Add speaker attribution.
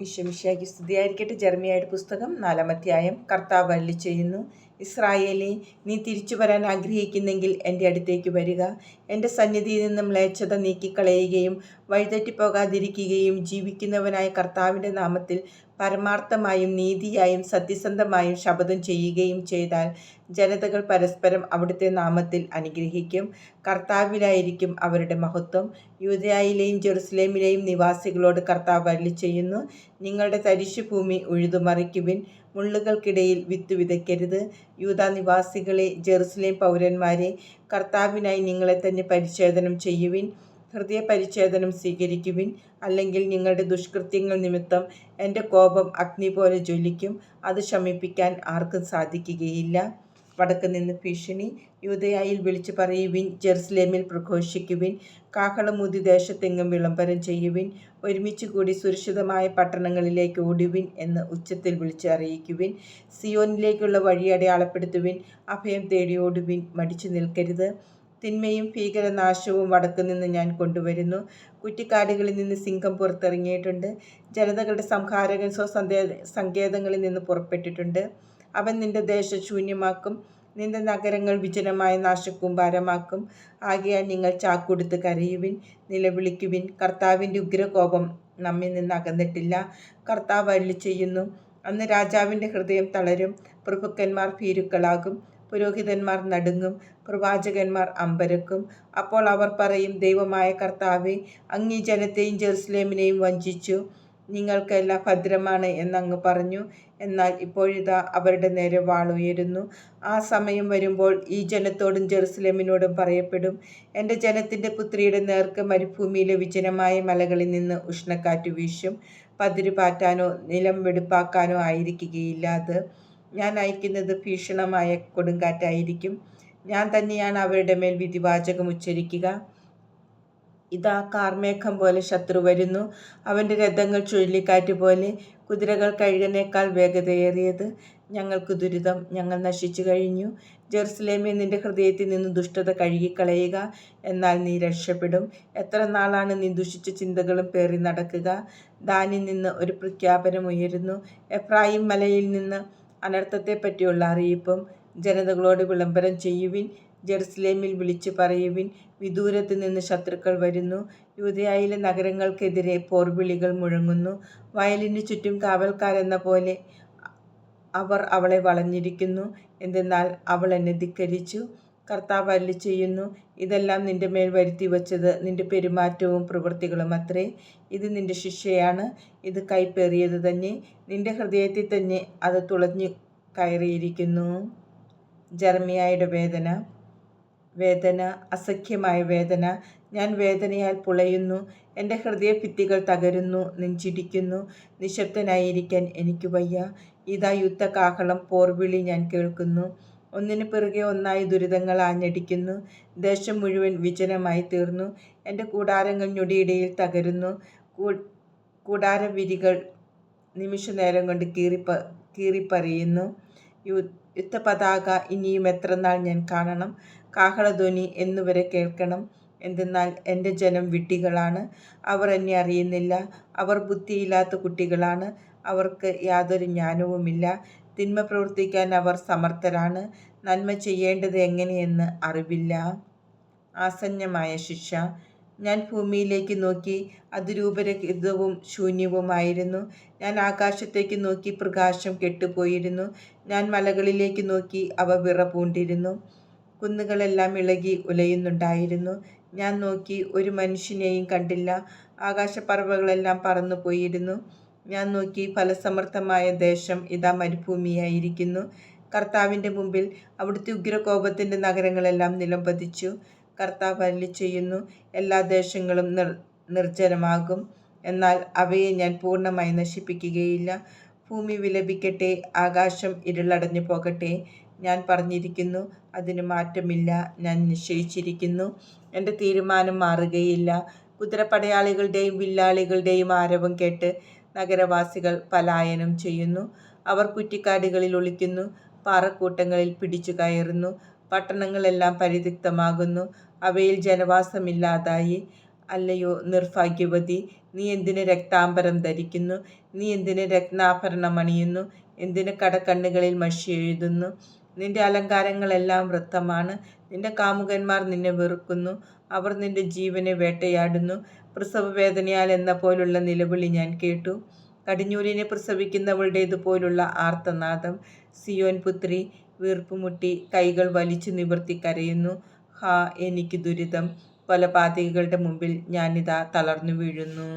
Speaker 1: വിശ്വമിഷ്യാക്കി സ്തുതിയായിരിക്കട്ടെ. ജർമ്മിയായുടെ പുസ്തകം നാലാമധ്യായം കർത്താവ് അല്ലി ചെയ്യുന്നു. ഇസ്രായേലി നീ തിരിച്ചു വരാൻ ആഗ്രഹിക്കുന്നെങ്കിൽ എന്റെ അടുത്തേക്ക് വരിക. എന്റെ സന്നിധിയിൽ നിന്നും മ്ലേച്ഛത നീക്കിക്കളയുകയും വഴിതെറ്റിപ്പോകാതിരിക്കുകയും ജീവിക്കുന്നവനായ കർത്താവിന്റെ നാമത്തിൽ പരമാർത്ഥമായും നീതിയായും സത്യസന്ധമായും ശപഥം ചെയ്യുകയും ചെയ്താൽ ജനതകൾ പരസ്പരം അവിടുത്തെ നാമത്തിൽ അനുഗ്രഹിക്കും. കർത്താവിലായിരിക്കും അവരുടെ മഹത്വം. യൂതയായിലെയും ജെറുസലേമിലെയും നിവാസികളോട് കർത്താവ് വരളി ചെയ്യുന്നു. നിങ്ങളുടെ തരിശുഭൂമി ഉഴുതുമറിക്കുവിൻ. മുള്ളുകൾക്കിടയിൽ വിത്ത് വിതയ്ക്കരുത്. യൂതാ നിവാസികളെ ജെറുസലേം പൗരന്മാരെ കർത്താവിനായി നിങ്ങളെ തന്നെ പരിച്ഛേദനം ചെയ്യുവിൻ. ഹൃദയ പരിച്ഛേദനം സ്വീകരിക്കുവിൻ. അല്ലെങ്കിൽ നിങ്ങളുടെ ദുഷ്കൃത്യങ്ങൾ നിമിത്തം എന്റെ കോപം അഗ്നി പോലെ ജ്വലിക്കും. അത് ശമിപ്പിക്കാൻ ആർക്കും സാധിക്കുകയില്ല. വടക്ക് നിന്ന് ഭീഷണി യൂതയായിൽ വിളിച്ചു പറയുവിൻ. ജെറുസലേമിൽ പ്രഘോഷിക്കുവിൻ. കാഹളമൂതി ദേശത്തെങ്ങും വിളംബരം ചെയ്യുവിൻ. ഒരുമിച്ച് കൂടി സുരക്ഷിതമായ പട്ടണങ്ങളിലേക്ക് ഓടുവിൻ എന്ന് ഉച്ചത്തിൽ വിളിച്ച് അറിയിക്കുവിൻ. സിയോനിലേക്കുള്ള വഴി അടയാളപ്പെടുത്തുവിൻ. അഭയം തേടി ഓടുവിൻ. മടിച്ചു നിൽക്കരുത്. തിന്മയും ഭീകരനാശവും വടക്കു നിന്ന് ഞാൻ കൊണ്ടുവരുന്നു. കുറ്റിക്കാടുകളിൽ നിന്ന് സിംഹം പുറത്തിറങ്ങിയിട്ടുണ്ട്. ജനതകളുടെ സംഹാരകൻ സ്വസന്ദേ സങ്കേതങ്ങളിൽ നിന്ന് പുറപ്പെട്ടിട്ടുണ്ട്. അവൻ നിന്റെ ദേശം ശൂന്യമാക്കും. നിന്റെ നഗരങ്ങൾ വിജനമായ നാശക്കൂമ്പാരമാക്കും ആകയാൽ നിങ്ങൾ ചാക്കുടുത്ത് കരയുവിൻ നിലവിളിക്കുവിൻ. കർത്താവിന്റെ ഉഗ്രകോപം നമ്മിൽ നിന്ന് അകന്നിട്ടില്ല. കർത്താവ് അരുളി ചെയ്യുന്നു അന്ന് രാജാവിന്റെ ഹൃദയം തളരും. പ്രഭുക്കന്മാർ ഭീരുക്കളാകും. പുരോഹിതന്മാർ നടുങ്ങും പ്രവാചകന്മാർ അമ്പരക്കും. അപ്പോൾ അവർ പറയും ദൈവമായ കർത്താവെ അങ്ങീ ജനത്തെയും ജെറുസലേമിനെയും വഞ്ചിച്ചു. നിങ്ങൾക്കെല്ലാം ഭദ്രമാണ് എന്നങ്ങ് പറഞ്ഞു. എന്നാൽ ഇപ്പോഴിതാ അവരുടെ നേരെ വാളുയരുന്നു ആ സമയം വരുമ്പോൾ ഈ ജനത്തോടും ജെറുസലേമിനോടും പറയപ്പെടും എന്റെ ജനത്തിന്റെ പുത്രിയുടെ നേർക്ക് മരുഭൂമിയിലെ വിജനമായ മലകളിൽ നിന്ന് ഉഷ്ണക്കാറ്റ് വീശും. പതിരുപാറ്റാനോ നിലം വെടുപ്പാക്കാനോ ആയിരിക്കുകയില്ല അത്. ഞാൻ അയക്കുന്നത് ഭീഷണമായ കൊടുങ്കാറ്റായിരിക്കും. ഞാൻ തന്നെയാണ് അവരുടെ മേൽ വിധിവാചകം ഉച്ചരിക്കുക. ഇതാ കാർമേഘം പോലെ ശത്രു വരുന്നു. അവന്റെ രഥങ്ങൾ ചുഴലിക്കാറ്റ് പോലെ കുതിരകൾ കഴുകനേക്കാൾ വേഗതയേറിയത്. ഞങ്ങൾക്ക് ദുരിതം. ഞങ്ങൾ നശിച്ചു കഴിഞ്ഞു. ജെറുസലേമെ നിന്റെ ഹൃദയത്തിൽ നിന്ന് ദുഷ്ടത കഴുകിക്കളയുക എന്നാൽ നീ രക്ഷപ്പെടും. എത്ര നാളാണ് നീ ദുഷിച്ച ചിന്തകളും പേറി നടക്കുക? ദാനിൽ നിന്ന് ഒരു പ്രഖ്യാപനം ഉയരുന്നു. എഫ്രായിം മലയിൽ നിന്ന് അനർത്ഥത്തെപ്പറ്റിയുള്ള അറിയിപ്പും ജനതകളോട് വിളംബരം ചെയ്യുവിൻ ജെറുസലേമിൽ വിളിച്ചു പറയുവിൻ വിദൂരത്ത് നിന്ന് ശത്രുക്കൾ വരുന്നു യൂതയായിലെ നഗരങ്ങൾക്കെതിരെ പോർവിളികൾ മുഴങ്ങുന്നു വയലിന് ചുറ്റും കാവൽക്കാരെന്ന പോലെ അവർ അവളെ വളഞ്ഞിരിക്കുന്നു എന്തെന്നാൽ അവൾ എന്നെ ധിക്കരിച്ചു. കർത്താവ് അല്ലി ചെയ്യുന്നു ഇതെല്ലാം നിന്റെ മേൽ വരുത്തി വച്ചത് നിന്റെ പെരുമാറ്റവും പ്രവൃത്തികളും അത്രേ. ഇത് നിന്റെ ശിക്ഷയാണ്. ഇത് കൈപ്പേറിയത് തന്നെ. നിന്റെ ഹൃദയത്തിൽ തന്നെ അത് തുളഞ്ഞു കയറിയിരിക്കുന്നു. ജർമിയായുടെ വേദന. വേദന അസഖ്യമായ വേദന. ഞാൻ വേദനയാൽ പുളയുന്നു. എന്റെ ഹൃദയഭിത്തികൾ തകരുന്നു. നെഞ്ചിടിക്കുന്നു നിശബ്ദനായിരിക്കാൻ എനിക്ക് വയ്യ. ഇതാ യുദ്ധകാഹളം പോർവിളി ഞാൻ കേൾക്കുന്നു. ഒന്നിനു പിറകെ ഒന്നായി ദുരിതങ്ങൾ ആഞ്ഞടിക്കുന്നു. ദേശം മുഴുവൻ വിജനമായി തീർന്നു. എന്റെ കൂടാരങ്ങൾ ഞൊടിയിടയിൽ തകരുന്നു. കൂടാരവിരികൾ നിമിഷനേരം കൊണ്ട് കീറിപ്പ കീറിപ്പറിയുന്നു യു യുദ്ധപതാക ഇനിയും എത്ര നാൾ ഞാൻ കാണണം? കാഹളധ്വനി എന്നുവരെ കേൾക്കണം. എന്തെന്നാൽ എന്റെ ജനം വിട്ടികളാണ്. അവർ എന്നെ അറിയുന്നില്ല. അവർ ബുദ്ധിയില്ലാത്ത കുട്ടികളാണ്. അവർക്ക് യാതൊരു ജ്ഞാനവുമില്ല. തിന്മ പ്രവർത്തിക്കാൻ അവർ സമർത്ഥരാണ്. നന്മ ചെയ്യേണ്ടത് എങ്ങനെയെന്ന് അറിവില്ല. ആസന്നമായ ശിക്ഷ. ഞാൻ ഭൂമിയിലേക്ക് നോക്കി അത് രൂപരഹിതവും ശൂന്യവുമായിരുന്നു. ഞാൻ ആകാശത്തേക്ക് നോക്കി പ്രകാശം കെട്ടുപോയിരുന്നു. ഞാൻ മലകളിലേക്ക് നോക്കി അവ വിറ പൂണ്ടിരുന്നു കുന്നുകളെല്ലാം ഇളകി ഉലയുന്നുണ്ടായിരുന്നു. ഞാൻ നോക്കി ഒരു മനുഷ്യനെയും കണ്ടില്ല. ആകാശപ്പറവകളെല്ലാം പറന്നു പോയിരുന്നു ഞാൻ നോക്കി ഫലസമർത്ഥമായ ദേശം ഇതാ മരുഭൂമിയായിരിക്കുന്നു. കർത്താവിന്റെ മുമ്പിൽ അവിടുത്തെ ഉഗ്രകോപത്തിന്റെ നഗരങ്ങളെല്ലാം നിലംപതിച്ചു. കർത്താവ് അല്ലി ചെയ്യുന്നു എല്ലാ ദേശങ്ങളും നിർ നിർജനമാകും. എന്നാൽ അവയെ ഞാൻ പൂർണമായി നശിപ്പിക്കുകയില്ല. ഭൂമി വിലപിക്കട്ടെ ആകാശം ഇരുളടഞ്ഞു പോകട്ടെ. ഞാൻ പറഞ്ഞിരിക്കുന്നു അതിന് മാറ്റമില്ല ഞാൻ നിശ്ചയിച്ചിരിക്കുന്നു. എന്റെ തീരുമാനം മാറുകയില്ല. കുതിരപ്പടയാളികളുടെയും വില്ലാളികളുടെയും ആരവം കേട്ട് നഗരവാസികൾ പലായനം ചെയ്യുന്നു. അവർ കുറ്റിക്കാടുകളിൽ ഒളിക്കുന്നു. പാറക്കൂട്ടങ്ങളിൽ പിടിച്ചു കയറുന്നു. പട്ടണങ്ങളെല്ലാം പരിതിക്തമാകുന്നു. അവയിൽ ജനവാസമില്ലാതായി. അല്ലയോ നിർഭാഗ്യവതി നീ എന്തിന് രക്താംബരം ധരിക്കുന്നു? നീ എന്തിന് രത്നാഭരണം അണിയുന്നു? എന്തിന് കടക്കണ്ണുകളിൽ മഷി എഴുതുന്നു? നിന്റെ അലങ്കാരങ്ങളെല്ലാം വൃത്തമാണ്. നിന്റെ കാമുകന്മാർ നിന്നെ വെറുക്കുന്നു. അവർ നിന്റെ ജീവനെ വേട്ടയാടുന്നു. പ്രസവവേദനയാൽ എന്ന പോലുള്ള നിലവിളി ഞാൻ കേട്ടു. കടിഞ്ഞൂലിനെ പ്രസവിക്കുന്നവളുടേതുപോലുള്ള ആർത്തനാദം സിയോൻ പുത്രി വീർപ്പുമുട്ടി കൈകൾ വലിച്ചു നിവർത്തി കരയുന്നു. ഹാ എനിക്ക് ദുരിതം. കൊലപാതകികളുടെ മുമ്പിൽ ഞാനിതാ തളർന്നു വീഴുന്നു.